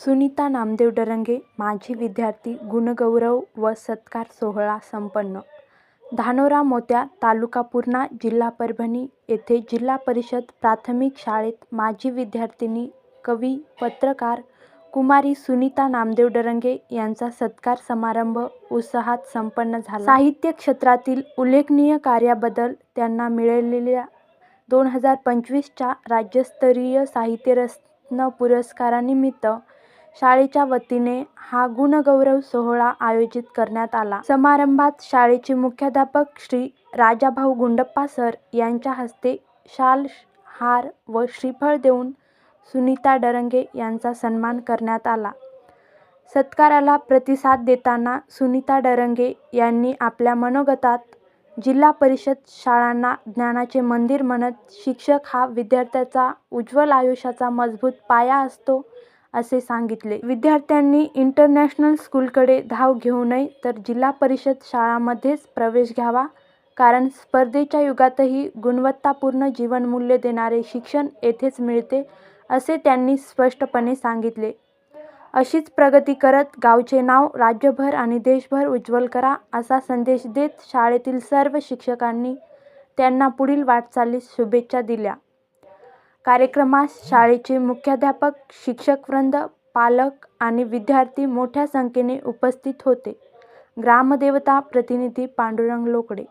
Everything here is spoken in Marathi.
सुनीता नामदेव डरंगे माजी विद्यार्थी गुणगौरव व सत्कार सोहळा संपन्न. धानोरा मोत्या तालुका पूर्णा जिल्हा परभणी येथे जिल्हा परिषद प्राथमिक शाळेत माजी विद्यार्थिनी कवी पत्रकार कुमारी सुनीता नामदेव डरंगे यांचा सत्कार समारंभ उत्साहात संपन्न झाला. साहित्य क्षेत्रातील उल्लेखनीय कार्याबद्दल त्यांना मिळालेल्या दोन हजार पंचवीसच्या राज्यस्तरीय साहित्यरत्न पुरस्कारानिमित्त शाळेच्या वतीने हा गुणगौरव सोहळा आयोजित करण्यात आला. समारंभात शाळेचे मुख्याध्यापक श्री राजाभाऊ गुंडप्पा सर यांच्या हस्ते शाल हार व श्रीफळ देऊन सुनीता डरंगे यांचा सन्मान करण्यात आला. सत्काराला प्रतिसाद देताना सुनीता डरंगे यांनी आपल्या मनोगतात जिल्हा परिषद शाळांना ज्ञानाचे मंदिर म्हणत शिक्षक हा विद्यार्थ्याचा उज्ज्वल आयुष्याचा मजबूत पाया असतो असे सांगितले. विद्यार्थ्यांनी इंटरनॅशनल स्कूलकडे धाव घेऊ नये तर जिल्हा परिषद शाळांमध्येच प्रवेश घ्यावा. कारण स्पर्धेच्या युगातही गुणवत्तापूर्ण जीवनमूल्य देणारे शिक्षण येथेच मिळते असे त्यांनी स्पष्टपणे सांगितले. अशीच प्रगती करत गावचे नाव राज्यभर आणि देशभर उज्ज्वल करा असा संदेश देत शाळेतील सर्व शिक्षकांनी त्यांना पुढील वाटचालीस शुभेच्छा दिल्या. कार्यक्रमास शाळेचे मुख्याध्यापक शिक्षकवृंद पालक आणि विद्यार्थी मोठ्या संख्येने उपस्थित होते. ग्रामदेवता प्रतिनिधी पांडुरंग लोकडे